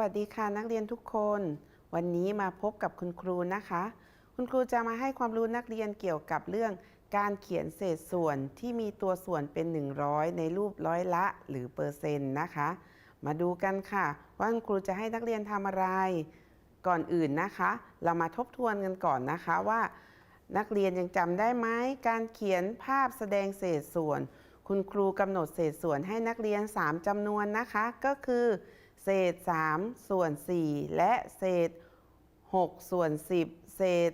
วัสดีค่ะนักเรียนทุกคน วันนี้มาพบกับคุณครูนะคะ คุณครูจะมาให้ความรู้นักเรียนเกี่ยวกับเรื่องการเขียนเศษส่วนที่มีตัวส่วนเป็น 100 ในรูปร้อยละหรือเปอร์เซ็นต์นะคะ มาดูกันค่ะว่าคุณครูจะให้นักเรียนทำอะไร ก่อนอื่นนะคะ เรามาทบทวนกันก่อนนะคะว่า นักเรียนยังจำได้ไหมการเขียนภาพแสดงเศษส่วน คุณครูกำหนดเศษส่วนให้นักเรียน 3จำนวนนะคะ ก็คือ เศษ 3 ส่วน 4 และเศษ 6 ส่วน 10 เศษ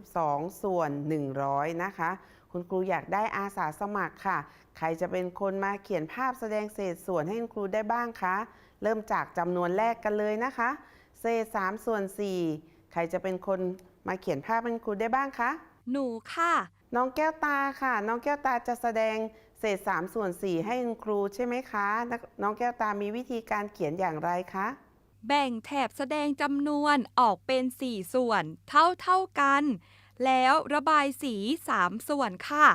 32 ส่วน 100 นะคะ คุณครูอยากได้อาสาสมัครค่ะ ใครจะเป็นคนมาเขียนภาพแสดงเศษส่วนให้คุณครูได้บ้างคะ เริ่มจากจำนวนแรกกันเลยนะคะ เศษ 3 ส่วน 4 ใครจะเป็นคนมาเขียนภาพให้คุณครูได้บ้างคะ หนูค่ะ น้องแก้วตาค่ะ น้องแก้วตาจะแสดง เศษ 3 ส่วน 4 ให้คุณครูใช่ไหมคะนักน้องแก้วตามีวิธีการเขียนอย่างไรคะ แบ่งแถบแสดงจำนวนออกเป็น 4 ส่วนเท่าเท่าๆกัน แล้วระบายสี 3 ส่วนค่ะ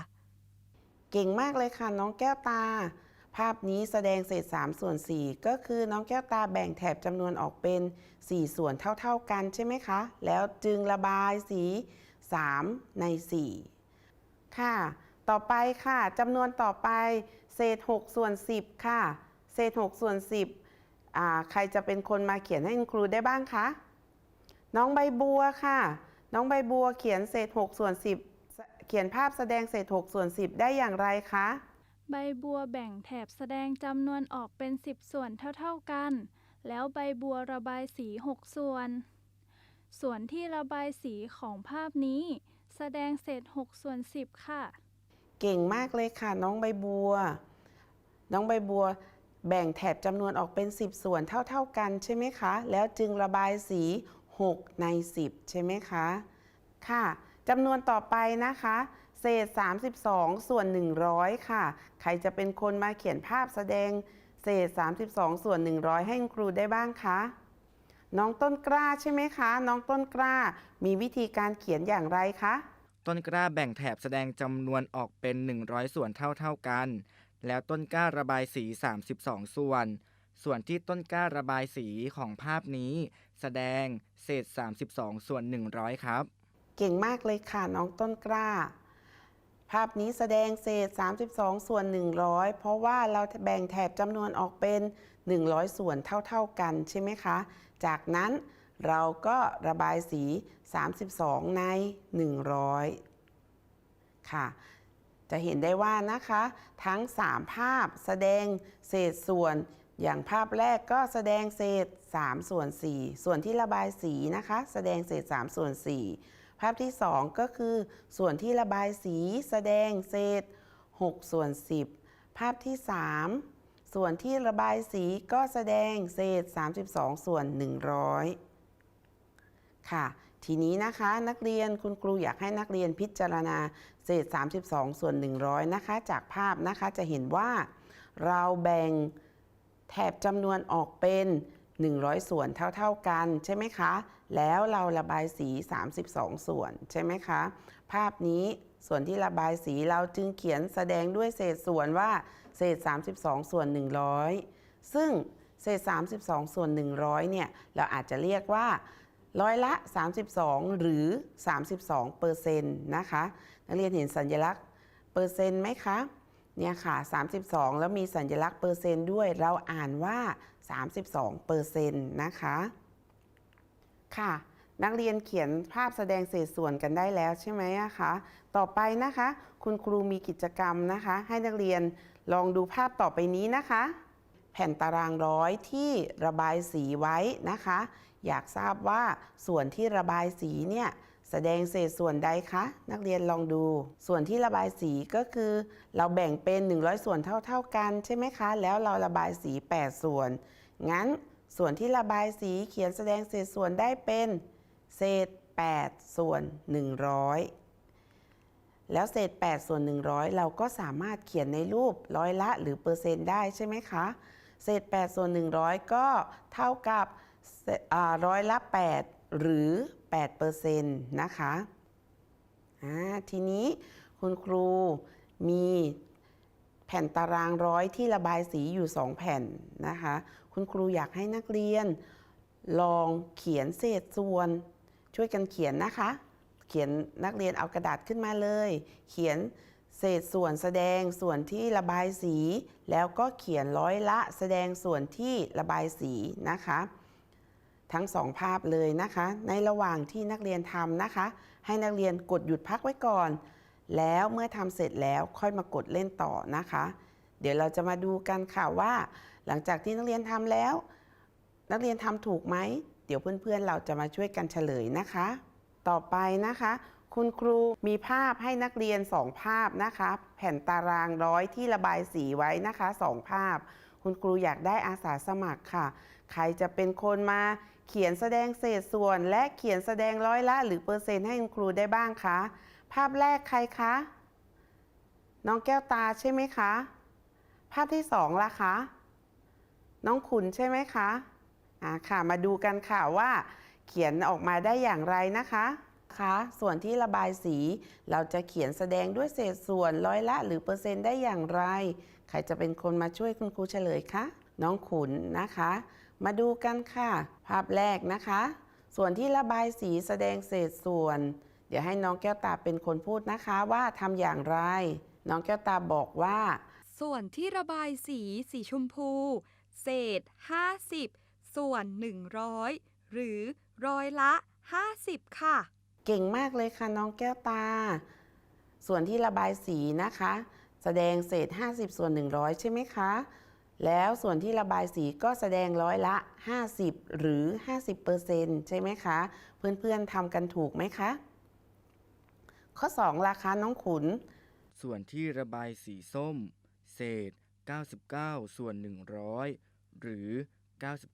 เก่งมากเลยค่ะ น้องแก้วตา ภาพนี้แสดงเศษ 3 ส่วน 4 ก็คือน้องแก้วตาแบ่งแถบจำนวนออกเป็น 4 ส่วนเท่าๆกันใช่ไหมคะ แล้วจึงระบายสี 3 ใน 4 ค่ะ ต่อไปค่ะจำนวนต่อไปเศษ6ส่วน10 ค่ะ เศษ6ส่วน10อ่าใครจะเป็นคนมาเขียนให้คุณครูได้บ้างคะน้องใบบัวค่ะ น้องใบบัวเขียนเศษ6ส่วน10 เขียนภาพแสดงเศษ6ส่วน10 ได้อย่างไรคะใบบัวแบ่งแถบแสดงจำนวนออกเป็น 10 ส่วนเท่าๆกัน แล้วใบบัวระบายสี 6 ส่วน ส่วนที่ระบายสีของภาพนี้ แสดงเศษ 6 ส่วน 10 ค่ะ เก่งมากเลยค่ะ น้องใบบัว น้องใบบัว แบ่งแถบจำนวนออกเป็น 10 ส่วนเท่า ๆกันใช่ไหมคะ แล้วจึงระบายสี 6 ใน 10 ใช่ไหมคะ ค่ะจำนวนต่อไปนะคะ เศษ 32 ส่วน 100 ค่ะ ใครจะเป็นคนมาเขียนภาพแสดง เศษ 32 ส่วน 100 ให้คุณครูได้บ้างคะน้องต้นกล้าใช่ไหมคะ น้องต้นกล้ามีวิธีการเขียนอย่างไรคะ ต้นกล้าแบ่งแถบแสดงจำนวนออกเป็น 100 ส่วนเท่าๆกัน แล้วต้นกล้าระบายสี 32 ส่วน ส่วนที่ต้นกล้าระบายสีของภาพนี้ แสดงเศษ 32 ส่วน 100 ครับ เก่งมากเลยค่ะน้องต้นกล้า ภาพนี้แสดงเศษ 32 ส่วน 100 เพราะว่าเราแบ่งแถบจำนวนออกเป็น 100 ส่วนเท่า ๆกันใช่ไหมคะ จากนั้น เราก็ระบายสี 32 ใน 100 ค่ะ จะเห็นได้ว่านะคะ ทั้ง 3 ภาพแสดงเศษส่วนอย่างภาพแรกก็แสดงเศษ 3 ส่วน 4 ส่วนที่ระบายสีนะคะ แสดงเศษ 3 ส่วน 4 ภาพที่ 2 ก็คือ ส่วนที่ระบายสีแสดงเศษ 6 ส่วน 10 ภาพที่ 3 ส่วนที่ระบายสีก็แสดงเศษ 32 ส่วน 100 ค่ะ ทีนี้นะคะนักเรียนคุณครูอยากให้นักเรียนพิจารณาเศษ 32 ส่วน 100 นะคะ จากภาพนะคะจะเห็นว่า เราแบ่งแถบจำนวนออกเป็น 100 ส่วนเท่า ๆกันใช่ไหมคะ แล้วเราระบายสี 32 ส่วนใช่ไหมคะ ภาพนี้ส่วนที่ระบายสีเราจึงเขียนแสดงด้วยเศษส่วนว่า เศษ 32 ส่วน 100 ซึ่งเศษ 32 ส่วน 100 เนี่ย เราอาจจะเรียกว่า ร้อยละ 32 หรือ 32เปอร์เซ็นต์นะคะนักเรียนเห็นสัญลักษณ์เปอร์เซ็นต์ไหมคะเนี่ยค่ะ 32 แล้วมีสัญลักษณ์เปอร์เซ็นต์ด้วย เราอ่านว่า 32เปอร์เซ็นต์นะคะ ค่ะ นักเรียนเขียนภาพแสดงเศษส่วนกันได้แล้วใช่ไหมคะ ต่อไปนะคะ คุณครูมีกิจกรรมนะคะ ให้นักเรียนลองดูภาพต่อไปนี้นะคะ แผ่นตารางร้อยที่ระบายสีไว้นะคะ อยากทราบว่าส่วนที่ระบายสีเนี่ยแสดงเศษส่วนใดคะ นักเรียนลองดู ส่วนที่ระบายสีก็คือ เราแบ่งเป็น 100 ส่วนเท่า ๆกันใช่ไหมคะ แล้วเราระบายสี 8 ส่วน งั้นส่วนที่ระบายสีเขียนแสดงเศษส่วนได้เป็น เศษ 8 ส่วน 100 แล้วเศษ 8 ส่วน 100 เราก็สามารถเขียนในรูปร้อยละหรือเปอร์เซ็นต์ได้ใช่ไหมคะ เศษ 8 ส่วน 100 ก็เท่ากับเศษอ่า ร้อยละ 8 หรือ8เปอร์เซ็นต์นะคะทีนี้คุณครูมีแผ่นตารางร้อยที่ระบายสีอยู่ 2 แผ่นนะคะ คุณครูอยากให้นักเรียน ลองเขียนเศษส่วน ช่วยกันเขียนนะคะ เขียนนักเรียนเอากระดาษขึ้นมาเลย เขียนเศษส่วนแสดงส่วนที่ระบายสี แล้วก็เขียนร้อยละแสดงส่วนที่ระบายสีนะคะ ทั้งสองภาพเลยนะคะ ในระหว่างที่นักเรียนทำนะคะ ให้นักเรียนกดหยุดพักไว้ก่อน แล้วเมื่อทำเสร็จแล้วค่อยมากดเล่นต่อนะคะ เดี๋ยวเราจะมาดูกันค่ะว่า หลังจากที่นักเรียนทำแล้ว นักเรียนทำถูกไหม เดี๋ยวเพื่อนๆ เราจะมาช่วยกันเฉลยนะคะ ต่อไปนะคะ คุณครูมีภาพให้นักเรียน2ภาพนะคะ แผ่นตารางร้อยที่ระบายสีไว้นะคะ2ภาพ คุณครูอยากได้อาสาสมัครค่ะ ใครจะเป็นคนมาเขียนแสดงเศษส่วน และเขียนแสดงร้อยละหรือเปอร์เซ็นต์ให้คุณครูได้บ้างคะ ภาพแรกใครคะ น้องแก้วตาใช่ไหมคะ ภาพที่สองล่ะคะ น้องขุนใช่ไหมคะ อ่าค่ะ มาดูกันค่ะว่า เขียนออกมาได้อย่างไรนะคะ คะ ส่วนที่ระบายสี เราจะเขียนแสดงด้วยเศษส่วนร้อยละหรือเปอร์เซ็นต์ได้อย่างไร ใครจะเป็นคนมาช่วยคุณครูเฉลยคะน้องขุนนะคะ มาดูกันค่ะ ภาพแรกนะคะ ส่วนที่ระบายสีแสดงเศษส่วน เดี๋ยวให้น้องแก้วตาเป็นคนพูดนะคะว่าทำอย่างไร น้องแก้วตาบอกว่า ส่วนที่ระบายสีสีชมพู เศษ 50 ส่วน 100 หรือร้อยละ 50 ค่ะ เก่งมากเลยค่ะน้องแก้วตา ส่วนที่ระบายสีนะคะ แสดงเศษ 50 ส่วน 100 ใช่ไหมคะ แล้วส่วนที่ระบายสีก็แสดงร้อยละ 50 หรือ 50%ใช่ไหมคะ เพื่อนๆทำกันถูกไหมคะ ข้อ 2 ราคาน้องขุน ส่วนที่ระบายสีส้ม เศษ 99 ส่วน 100 หรือ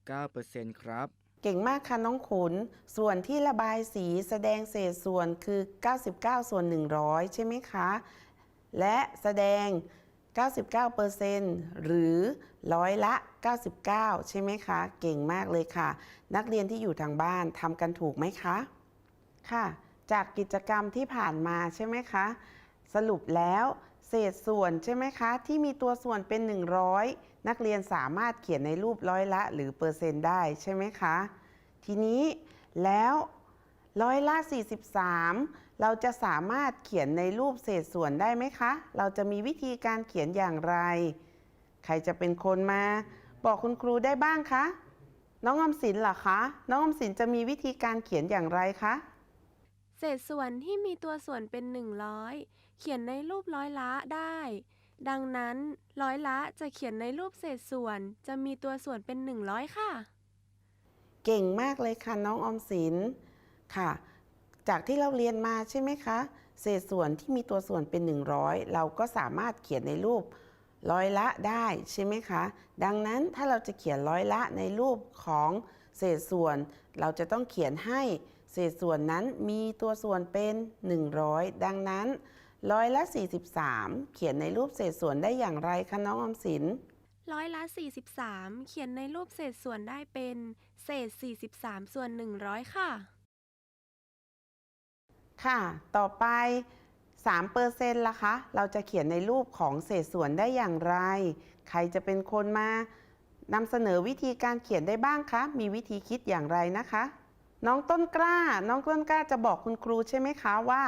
99%ครับ เก่งมากค่ะน้องขุน ส่วนที่ระบายสีแสดงเศษส่วนคือ 99 ส่วน 100 ใช่ไหมคะ และแสดง 99%หรือร้อยละ 99 ใช่ไหมคะ เก่งมากเลยค่ะ นักเรียนที่อยู่ทางบ้านทำกันถูกไหมคะ ค่ะ จากกิจกรรมที่ผ่านมาใช่ไหมคะ สรุปแล้วเศษส่วนใช่ไหมคะ ที่มีตัวส่วนเป็น 100 นักเรียนสามารถเขียนในรูปร้อยละหรือเปอร์เซ็นต์ได้ใช่ไหมคะ ทีนี้แล้วร้อยละ 43 เราจะสามารถเขียนในรูปเศษส่วนได้ไหมคะ เราจะมีวิธีการเขียนอย่างไร ใครจะเป็นคนมา บอกคุณครูได้บ้างคะ น้องอมสินเหรอคะ น้องออมสินจะมีวิธีการเขียนอย่างไรคะ เศษส่วนที่มีตัวส่วนเป็น 100 เขียนในรูปร้อยละได้ ดังนั้นร้อยละจะเขียนในรูปเศษส่วนจะมีตัวส่วนเป็น 100 ค่ะ เก่งมากเลยค่ะน้องออมสินค่ะ จากที่เราเรียนมาใช่ไหมคะ เศษส่วนที่มีตัวส่วนเป็น 100 เราก็สามารถเขียนในรูปร้อยละได้ใช่ไหมคะ ดังนั้นถ้าเราจะเขียนร้อยละในรูปของเศษส่วน เราจะต้องเขียนให้เศษส่วนนั้นมีตัวส่วนเป็น 100 ดังนั้น ร้อยละ 43 เขียนในรูปเศษส่วนได้อย่างไรคะน้องออมสินร้อยละ 43 เขียนในรูปเศษส่วนได้เป็น เศษ 43 ส่วน 100 ค่ะ ค่ะ ต่อไป3เปอร์เซ็นต์ล่ะคะ เราจะเขียนในรูปของเศษส่วนได้อย่างไร ใครจะเป็นคนมานำเสนอวิธีการเขียนได้บ้างคะ มีวิธีคิดอย่างไรนะคะ น้องต้นกล้า น้องต้นกล้าจะบอกคุณครูใช่ไหมคะว่า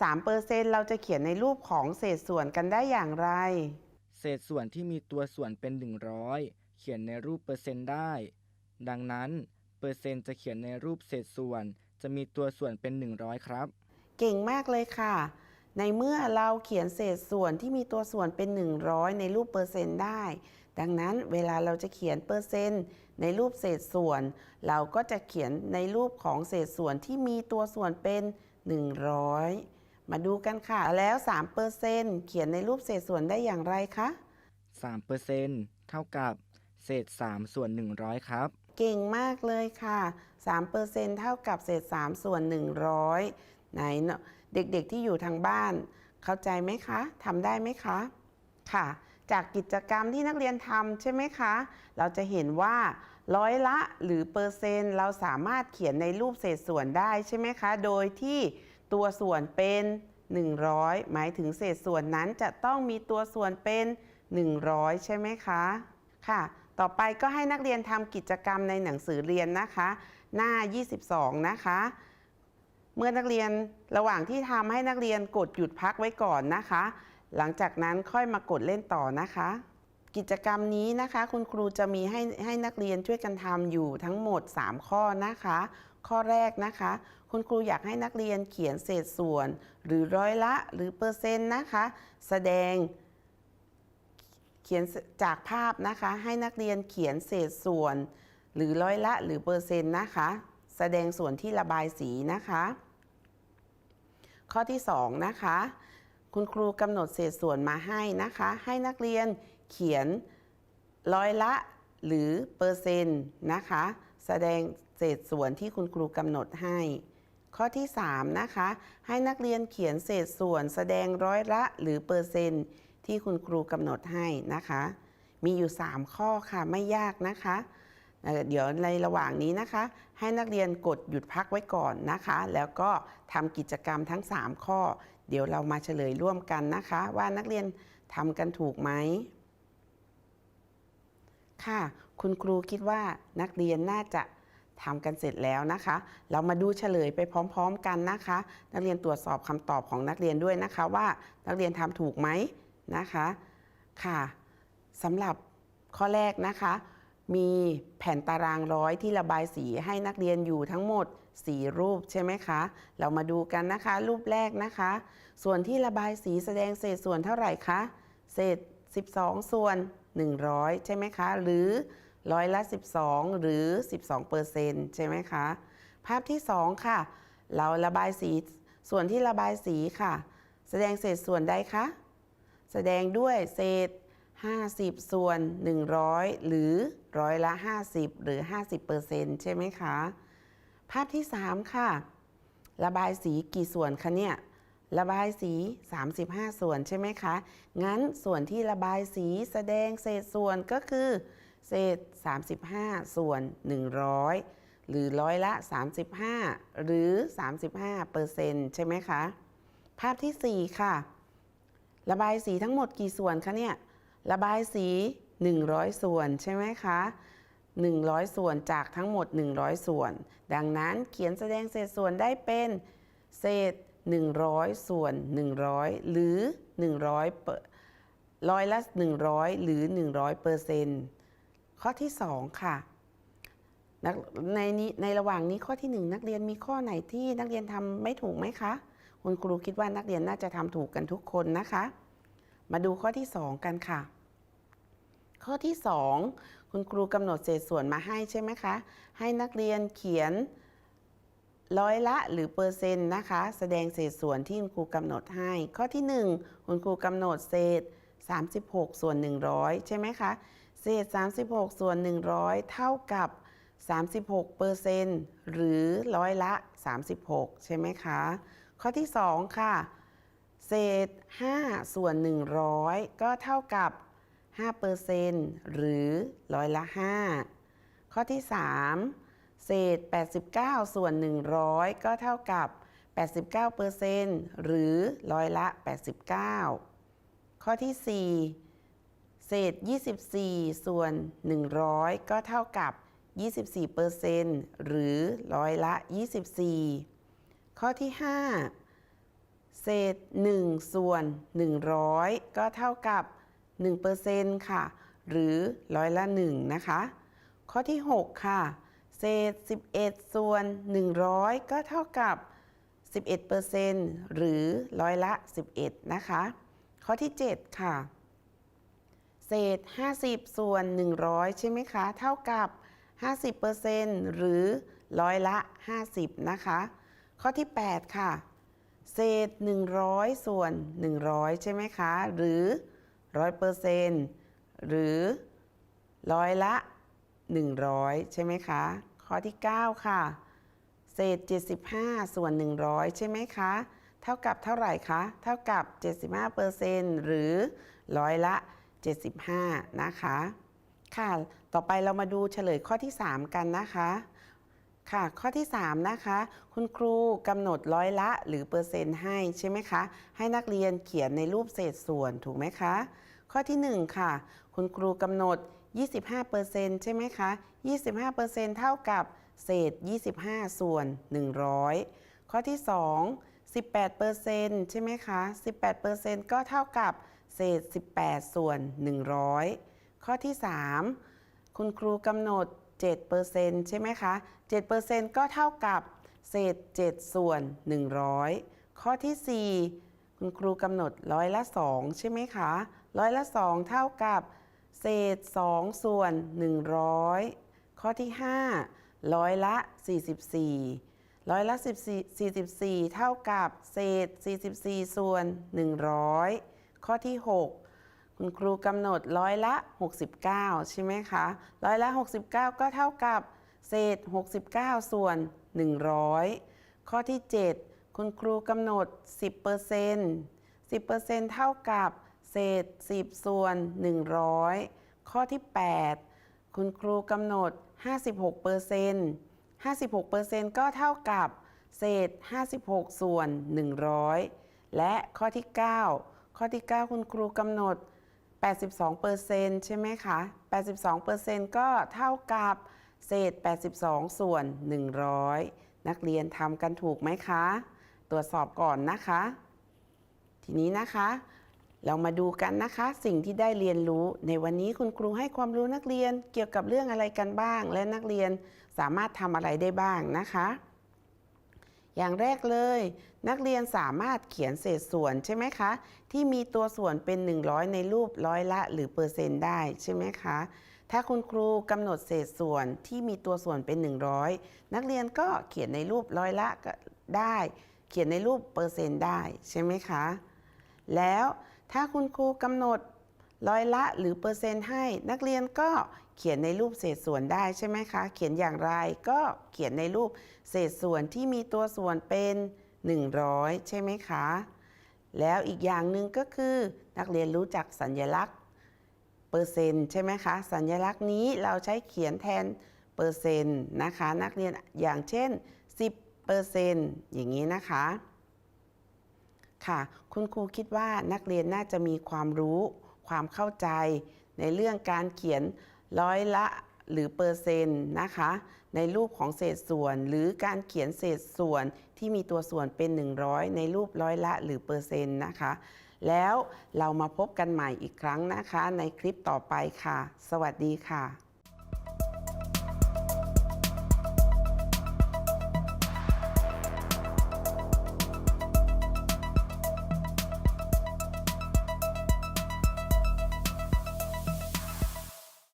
3เปอร์เซ็นต์เราจะเขียนในรูปของเศษส่วนกันได้อย่างไร เศษส่วนที่มีตัวส่วนเป็น 100 เขียนในรูปเปอร์เซ็นต์ได้ ดังนั้น เปอร์เซ็นต์จะเขียนในรูปเศษส่วน จะมีตัวส่วนเป็น 100 ครับ เก่งมากเลยค่ะ ในเมื่อเราเขียนเศษส่วนที่มีตัวส่วนเป็น 100 ในรูปเปอร์เซ็นต์ได้ ดังนั้นเวลาเราจะเขียนเปอร์เซ็นต์ในรูปเศษส่วน เราก็จะเขียนในรูปของเศษส่วนที่มีตัวส่วนเป็น 100 มาดูกันค่ะ แล้ว3เปอร์เซ็นต์เขียนในรูปเศษส่วนได้อย่างไรคะ3%เท่ากับเศษ 3 ส่วน 100 ครับ เก่งมากเลยค่ะ3เปอร์เซ็นต์เท่ากับเศษ 3 ส่วน 100 ไหนเนอะเด็กๆที่อยู่ทางบ้าน เข้าใจไหมคะทำได้ไหมคะ ค่ะ จากกิจกรรมที่นักเรียนทำใช่ไหมคะ เราจะเห็นว่าร้อยละหรือเปอร์เซ็นต์เราสามารถเขียนในรูปเศษส่วนได้ใช่ไหมคะ โดยที่ ตัวส่วนเป็น 100 หมายถึงเศษส่วนนั้นจะต้องมีตัวส่วนเป็น 100 ใช่ไหมคะ ค่ะ ต่อไปก็ให้นักเรียนทำกิจกรรมในหนังสือเรียนนะคะ หน้า 22 นะคะ เมื่อนักเรียนระหว่างที่ทำให้นักเรียนกดหยุดพักไว้ก่อนนะคะ หลังจากนั้นค่อยมากดเล่นต่อนะคะกิจกรรมนี้นะคะ คุณครูจะมีให้ให้นักเรียนช่วยกันทำอยู่ทั้งหมด 3 ข้อนะคะ ข้อแรกนะคะ คุณครูอยากให้นักเรียนเขียนเศษส่วน หรือร้อยละหรือเปอร์เซ็นต์นะคะ แสดงเขียนจากภาพนะคะ ให้นักเรียนเขียนเศษส่วน หรือร้อยละหรือเปอร์เซ็นต์นะคะ แสดงส่วนที่ระบายสีนะคะ ข้อที่ 2 นะคะ คุณครูกำหนดเศษส่วนมาให้นะคะ ให้นักเรียนเขียนร้อยละหรือเปอร์เซ็นต์นะคะ แสดงเศษส่วนที่คุณครูกำหนดให้ ข้อที่ 3 นะคะ ให้นักเรียนเขียนเศษส่วนแสดงร้อยละหรือเปอร์เซ็นต์ที่คุณครูกำหนดให้นะคะ มีอยู่ 3 ข้อค่ะไม่ยากนะคะ เดี๋ยวในระหว่างนี้นะคะ ให้นักเรียนกดหยุดพักไว้ก่อนนะคะ แล้วก็ทำกิจกรรมทั้ง 3 ข้อ เดี๋ยวเรามาเฉลยร่วมกันนะคะ ว่านักเรียนทำกันถูกไหมค่ะ คุณครูคิดว่านักเรียนน่าจะ ทำกันเสร็จแล้วนะคะ เรามาดูเฉลยไปพร้อมๆกันนะคะ นักเรียนตรวจสอบคำตอบของนักเรียนด้วยนะคะว่านักเรียนทำถูกไหมนะคะค่ะสำหรับข้อแรกนะคะ มีแผ่นตารางร้อยที่ระบายสีให้นักเรียนอยู่ทั้งหมด 4 รูปใช่ไหมคะ เรามาดูกันนะคะ รูปแรกนะคะ ส่วนที่ระบายสีแสดงเศษส่วนเท่าไหร่คะ เศษ 12 ส่วน 100 ใช่ไหมคะ หรือ ร้อยละ 12 หรือ 12เปอร์เซ็นต์ใช่ไหมคะ ภาพที่ 2 ค่ะ เราระบายสีส่วนที่ระบายสีค่ะ แสดงเศษส่วนใดคะ แสดงด้วยเศษ 50 ส่วน 100 หรือร้อยละ 50 หรือ 50เปอร์เซ็นต์ใช่ไหมคะ ภาพที่ 3 ค่ะ ระบายสีกี่ส่วนคะเนี่ยระบายสี 35 ส่วนใช่ไหมคะ งั้นส่วนที่ระบายสีแสดงเศษส่วนก็คือ เศษ 35 ส่วน 100 หรือร้อยละ 35 หรือ 35เปอร์เซ็นต์ใช่ไหมคะ ภาพที่ 4 ค่ะ ระบายสีทั้งหมดกี่ส่วนคะเนี่ย ระบายสี 100 ส่วนใช่ไหมคะ 100 ส่วนจากทั้งหมด 100 ส่วน ดังนั้นเขียนแสดงเศษส่วนได้เป็นเศษ 100 ส่วน 100 หรือ 100เปอร์ร้อยละ 100 หรือ 100เปอร์เซ็นต์ ข้อที่ 2 ค่ะในนี้ในระหว่างนี้ข้อที่ 1 นักเรียนมีข้อไหนที่นักเรียนทำไม่ถูกไหมคะ คุณครูคิดว่านักเรียนน่าจะทำถูกกันทุกคนนะคะ มาดูข้อที่ 2 กันค่ะ ข้อที่ 2 คุณครูกำหนดเศษส่วนมาให้ใช่ไหมคะ ให้นักเรียนเขียนร้อยละหรือเปอร์เซ็นต์นะคะ แสดงเศษส่วนที่คุณครูกำหนดให้ ข้อที่ 1 คุณครูกำหนดเศษ 36 ส่วน 100 ใช่ไหมคะ เศษ 36 ส่วน 100 เท่ากับ 36เปอร์เซ็นต์หรือร้อยละ 36 ใช่ไหมคะ ข้อที่ 2 ค่ะ เศษ 5 ส่วน 100 ก็เท่ากับ5เปอร์เซ็นต์หรือร้อยละ 5 ข้อที่ 3 เศษ 89 ส่วน 100 ก็เท่ากับ 89เปอร์เซ็นต์หรือร้อยละ 89 ข้อที่ 4 เศษ 24 ส่วน 100 ก็เท่ากับ 24เปอร์เซ็นต์หรือร้อยละ 24 ข้อที่ 5 เศษ 1 ส่วน 100 ก็เท่ากับ 1%ค่ะ หรือร้อยละ 1 นะคะ ข้อที่ 6 ค่ะ เศษ 11 ส่วน 100 ก็เท่ากับ 11%หรือร้อยละ 11 นะคะ ข้อที่ 7 ค่ะ เศษ 50 ส่วน 100 ใช่ไหมคะ เท่ากับ 50%หรือร้อยละ 50 นะคะ ข้อที่ 8 ค่ะ เศษ 100 ส่วน 100 ใช่ไหมคะ หรือ 100%หรือร้อยละ 100 ใช่ไหมคะ ข้อที่ 9 ค่ะ เศษ 75 ส่วน 100 ใช่ไหมคะ เท่ากับเท่าไหร่คะ เท่ากับ 75%หรือร้อยละ 75 นะคะ ค่ะ ต่อไปเรามาดูเฉลยข้อที่ 3 กันนะคะ ค่ะ ข้อที่ 3 นะคะ คุณครูกำหนดร้อยละหรือเปอร์เซ็นต์ให้ใช่ไหมคะ ให้นักเรียนเขียนในรูปเศษส่วนถูกไหมคะขข้อที่ 1 ค่ะ คุณครูกำหนด 25%ใช่ไหมคะ 25%เท่ากับเศษ 25 ส่วน 100 ข้อที่ 2 18%ใช่ไหมคะ 18%ก็เท่ากับ เศษ 18 ส่วน 100 ข้อที่ 3 คุณครูกำหนด7%ใช่ไหมคะ7%ก็เท่ากับเศษ 7 ส่วน 100 ข้อที่ 4 คุณครูกำหนดร้อยละ 2 ใช่ไหมคะร้อยละ 2 เท่ากับเศษ 2 ส่วน 100 ข้อที่ 5 ร้อยละ 44 ร้อยละ14 44 เท่ากับเศษ 44 ส่วน 100 ข้อที่ 6 คุณครูกำหนดร้อยละ 69 ใช่ไหมคะร้อยละ 69 ก็เท่ากับเศษ 69 ส่วน 100 ข้อที่ 7 คุณครูกำหนด 10% 10%เท่ากับเศษ 10 ส่วน 100 ข้อที่ 8 คุณครูกำหนด 56% 56%ก็เท่ากับเศษ 56 ส่วน 100 และข้อที่ 9 ข้อที่ 9 คุณครูกำหนด 82%ใช่ไหมคะ 82%ก็เท่ากับเศษ 82 ส่วน 100 นักเรียนทำกันถูกไหมคะ ตรวจสอบก่อนนะคะ ทีนี้นะคะ เรามาดูกันนะคะ สิ่งที่ได้เรียนรู้ในวันนี้คุณครูให้ความรู้นักเรียนเกี่ยวกับเรื่องอะไรกันบ้าง และนักเรียนสามารถทำอะไรได้บ้างนะคะ อย่างแรกเลย นักเรียนสามารถเขียนเศษส่วนใช่ไหมคะ ที่มีตัวส่วนเป็น 100 ในรูปร้อยละ หรือเปอร์เซ็นต์ได้ใช่ไหมคะ ถ้าคุณครูกำหนดเศษส่วนที่มีตัวส่วนเป็น 100 นักเรียนก็เขียนในรูปร้อยละก็ได้ เขียนในรูปเปอร์เซ็นต์ได้ใช่ไหมคะ แล้วถ้าคุณครูกำหนด ร้อยละหรือเปอร์เซ็นต์ให้ นักเรียนก็เขียนในรูปเศษส่วนได้ใช่ไหมคะ เขียนอย่างไรก็เขียนในรูปเศษส่วนที่มีตัวส่วนเป็น 100 ใช่ไหมคะ แล้วอีกอย่างหนึ่งก็คือนักเรียนรู้จักสัญลักษณ์เปอร์เซ็นต์ใช่ไหมคะ สัญลักษณ์นี้เราใช้เขียนแทนเปอร์เซ็นต์นะคะ นักเรียนอย่างเช่น 10เปอร์เซ็นต์อย่างนี้นะคะค่ะคุณครูคิดว่านักเรียนน่าจะมีความรู้ ความเข้าใจ ในเรื่องการเขียนร้อยละหรือเปอร์เซ็นต์นะคะ ในรูปของเศษส่วน หรือการเขียนเศษส่วนที่มีตัวส่วนเป็น 100 ในรูปร้อยละหรือเปอร์เซ็นต์นะคะ แล้วเรามาพบกันใหม่อีกครั้งนะคะ ในคลิปต่อไปค่ะ สวัสดีค่ะ